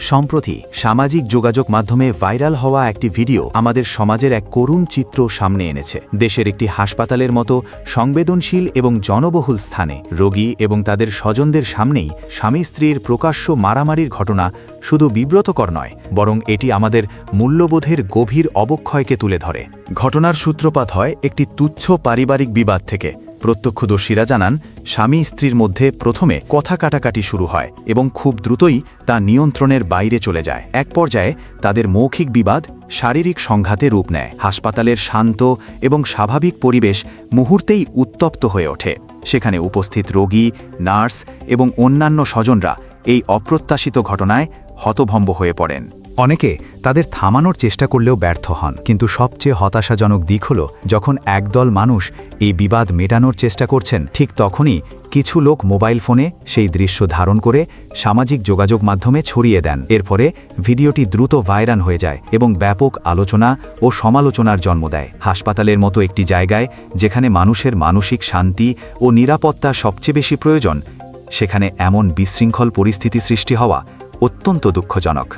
সম্প্রতি সামাজিক যোগাযোগ মাধ্যমে ভাইরাল হওয়া একটি ভিডিও আমাদের সমাজের এক করুণ চিত্র সামনে এনেছে। দেশের একটি হাসপাতালের মতো সংবেদনশীল এবং জনবহুল স্থানে রোগী এবং তাদের স্বজনদের সামনেই স্বামী স্ত্রীর প্রকাশ্য মারামারির ঘটনা শুধু বিব্রতকর নয়, বরং এটি আমাদের মূল্যবোধের গভীর অবক্ষয়কে তুলে ধরে। ঘটনার সূত্রপাত হয় একটি তুচ্ছ পারিবারিক বিবাদ থেকে। প্রত্যক্ষদর্শীরা জানান, স্বামী স্ত্রীর মধ্যে প্রথমে কথা কাটাকাটি শুরু হয় এবং খুব দ্রুতই তা নিয়ন্ত্রণের বাইরে চলে যায়। এক পর্যায়ে তাদের মৌখিক বিবাদ শারীরিক সংঘাতে রূপ নেয়। হাসপাতালের শান্ত এবং স্বাভাবিক পরিবেশ মুহূর্তেই উত্তপ্ত হয়ে ওঠে। সেখানে উপস্থিত রোগী, নার্স এবং অন্যান্য স্বজনরা এই অপ্রত্যাশিত ঘটনায় হতভম্ব হয়ে পড়েন। অনেকে তাদের থামানোর চেষ্টা করলেও ব্যর্থ হন। কিন্তু সবচেয়ে হতাশাজনক দিক হল, যখন একদল মানুষ এই বিবাদ মেটানোর চেষ্টা করছেন, ঠিক তখনই কিছু লোক মোবাইল ফোনে সেই দৃশ্য ধারণ করে সামাজিক যোগাযোগ মাধ্যমে ছড়িয়ে দেন। এর ফলে ভিডিওটি দ্রুত ভাইরাল হয়ে যায় এবং ব্যাপক আলোচনা ও সমালোচনার জন্ম দেয়। হাসপাতালের মতো একটি জায়গায়, যেখানে মানুষের মানসিক শান্তি ও নিরাপত্তা সবচেয়ে বেশি প্রয়োজন, সেখানে এমন বিশৃঙ্খল পরিস্থিতি সৃষ্টি হওয়া অত্যন্ত দুঃখজনক।